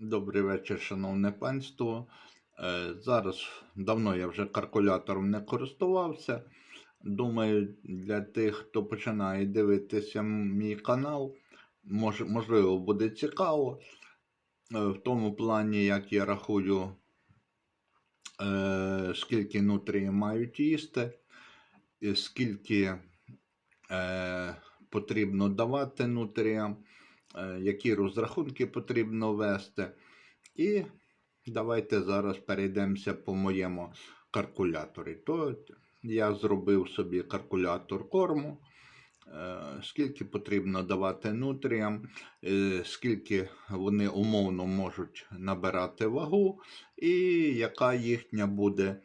Добрий вечір, шановне панство. Е, Зараз давно я вже калькулятором не користувався. Думаю, для тих, хто починає дивитися мій канал, мож, можливо, буде цікаво. Е, В тому плані, як я рахую, е, скільки нутрії мають їсти, скільки потрібно давати нутріям, які розрахунки потрібно ввести. І давайте зараз перейдемося по моєму калькуляторі. То я зробив собі калькулятор корму, е, скільки потрібно давати нутріям, е, скільки вони умовно можуть набирати вагу, і яка їхня буде,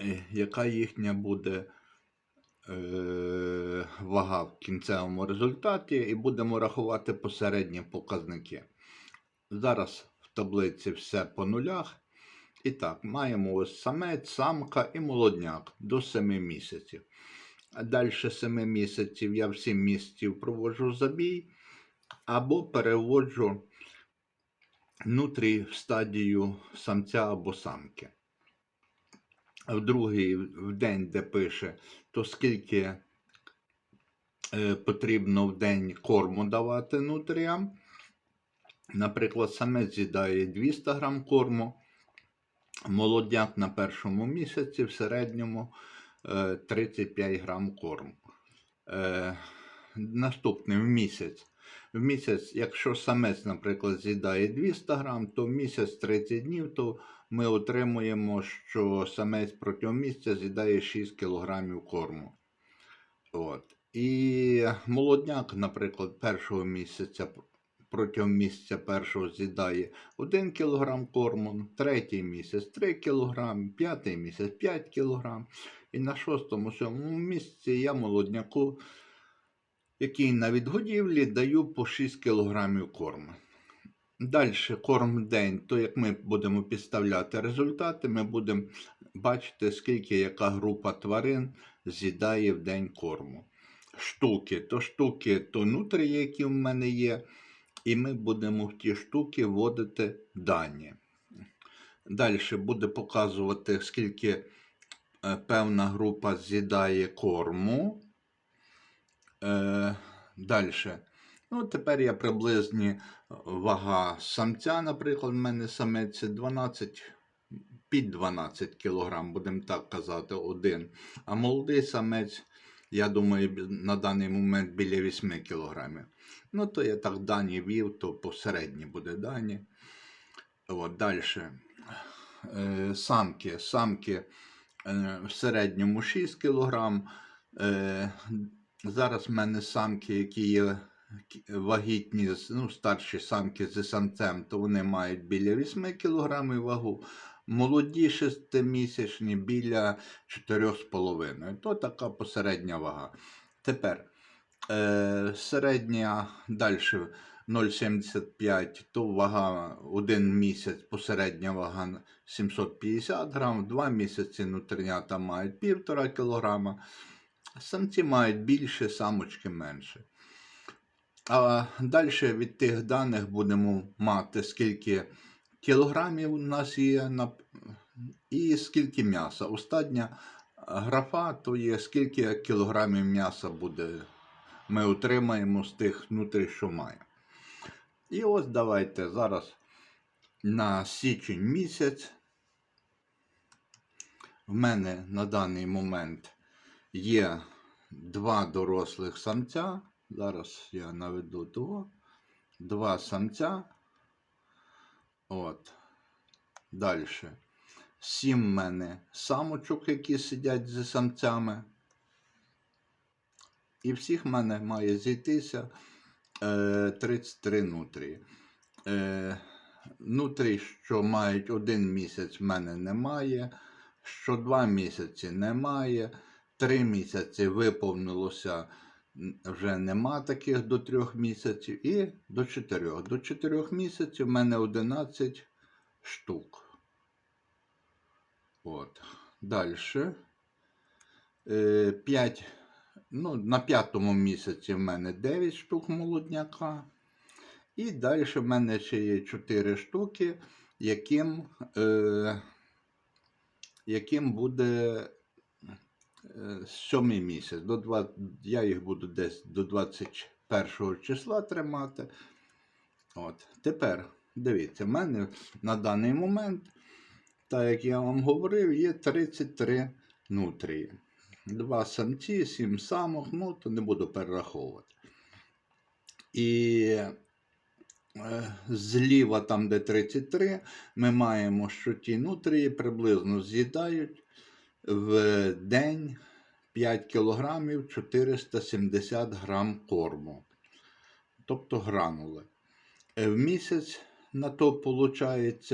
е, яка їхня буде е, вага в кінцевому результаті, і будемо рахувати посередні показники. Зараз в таблиці все по нулях. І так, маємо ось самець, самка і молодняк до 7 місяців. А далі 7 місяців я в 7 місяців проводжу забій або переводжу нутрій в стадію самця або самки. В другий в день, де пише, то скільки е, потрібно в день корму давати нутріям. Наприклад, самець з'їдає 200 грам корму, молодняк на першому місяці в середньому е, 35 грам корму. Е, Наступний в місяць. В місяць, якщо самець, наприклад, з'їдає 200 грам, то в місяць 30 днів, то ми отримуємо, що самець протягом місяця з'їдає 6 кг корму. От. І молодняк, наприклад, першого місяця протягом місяця першого з'їдає 1 кг корму, третій місяць 3 кг, п'ятий місяць 5 кг. І на шостому сьомому місяці я молодняку, який на відгодівлі, даю по 6 кг корму. Далі корм в день, то як ми будемо підставляти результати, ми будемо бачити, скільки яка група тварин з'їдає в день корму. Штуки, то штуки, то нутрії, які в мене є, і ми будемо в ті штуки вводити дані. Далі буде показувати, скільки е, певна група з'їдає корму. Е, Далі. Ну, тепер я приблизні вага самця, наприклад, в мене самець 12, під 12 кг, будемо так казати, один. А молодий самець, я думаю, на даний момент біля 8 кг. Ну, то я так дані вів, то посередні буде дані. От, далі. Е, самки. Самки е, в середньому 6 кг. Е, зараз в мене самки, які є вагітні, ну, старші самки зі самцем, то вони мають біля 8 кг вагу. Молоді шестимісячні біля 4,5. То така посередня вага. Тепер е, середня далі 0,75, то вага один місяць, посередня вага 750 грам, два місяці нутринята мають 1,5 кг. Самці мають більше, самочки менше. А далі від тих даних будемо мати, скільки кілограмів у нас є на... і скільки м'яса. Остання графа то є скільки кілограмів м'яса буде, ми отримаємо з тих внутрі, що має. І ось давайте зараз на січень місяць. В мене на даний момент є два дорослих самця. Зараз я наведу того. Два самця. От. Далі. Сім в мене самочок, які сидять зі самцями. І всіх в мене має зійтися е, 33 нутрії. Е, нутрій, що мають один місяць, в мене немає. Що два місяці немає. Три місяці виповнилося вже нема таких до трьох місяців. І до чотирьох. До чотирьох місяців в мене 11 штук. От. Далі. Е, 5, ну, на п'ятому місяці в мене 9 штук молодняка. І далі в мене ще є 4 штуки, яким, е, яким буде е, сьомий місяць. До 2, я їх буду десь до 21 числа тримати. От. Тепер дивіться, в мене на даний момент, так як я вам говорив, є 33 нутрії. Два самці, сім самок, ну то не буду перераховувати. І е, зліва, там, де 33, ми маємо, що ті нутрії приблизно з'їдають в день 5 кілограмів 470 грам корму. Тобто гранули. Е, В місяць на то виходить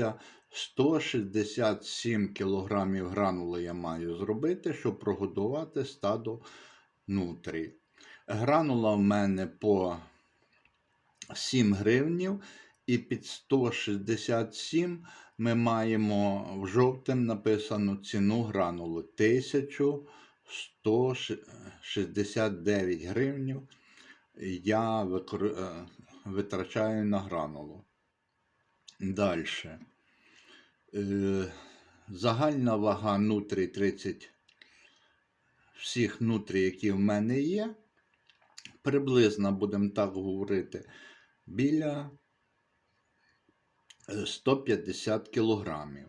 167 кілограмів гранули я маю зробити, щоб прогодувати стадо нутрій. Гранула в мене по 7 гривнів, і під 167 ми маємо в жовтим написано ціну гранули 1169 гривнів. Я е, витрачаю на гранулу. Далі. Е, загальна вага нутрій 30 всіх нутрій, які в мене є, приблизно, будемо так говорити, біля 150 кілограмів.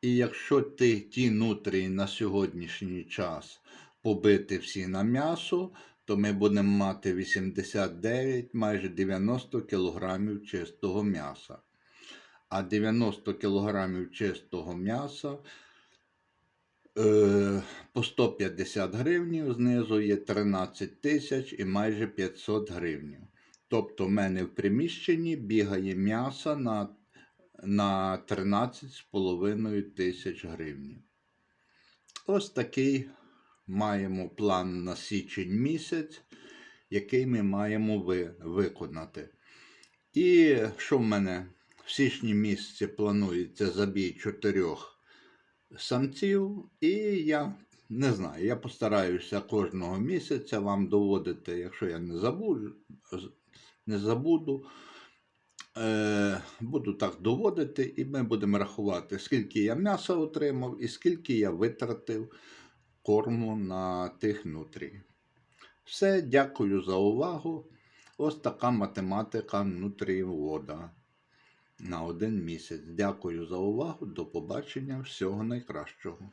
І якщо ти, ті нутрії на сьогоднішній час побити всі на м'ясо, то ми будемо мати 89, майже 90 кілограмів чистого м'яса. А 90 кілограмів чистого м'яса е, по 150 гривнів, знизу є 13 тисяч і майже 500 гривнів. Тобто в мене в приміщенні бігає м'яса на, на 13,5 тисяч гривень. Ось такий маємо план на січень місяць, який ми маємо ви, виконати. І що в мене в січні місяці планується забій чотирьох самців, і я не знаю, я постараюся кожного місяця вам доводити, якщо я не забуду, не забуду. Е, буду так доводити, і ми будемо рахувати, скільки я м'яса отримав і скільки я витратив корму на тих нутрій. Все, дякую за увагу. Ось така математика нутрієвода на один місяць. Дякую за увагу. До побачення. Всього найкращого.